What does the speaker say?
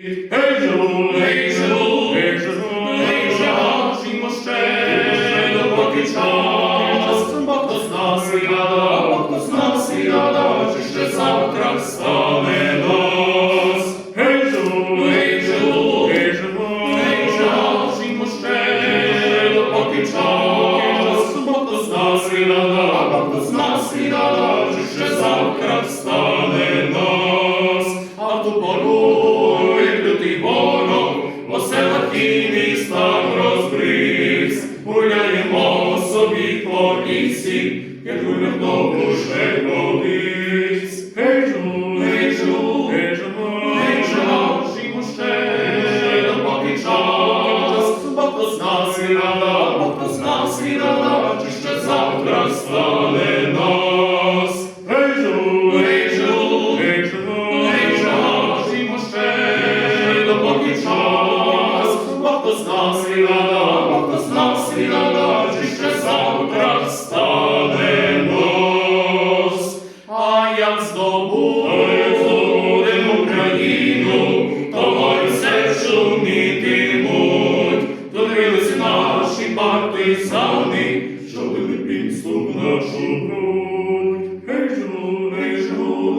Гей же, Гей же, гей же, Гей же, жімо ще, завтра встане нас. Гуляємо собі по лісі, як гуляв ще колись. гей же, Гей же, гей же, жімо ще, допоки час, бо хто з нас і рада, бо хто з нас і рада, чи ще завтра стане нас. гей же, Гей же, гей же, жімо ще, допоки час, бо хто з нас як здобудем Україну, то все шумітимуть, дивились наші партизани,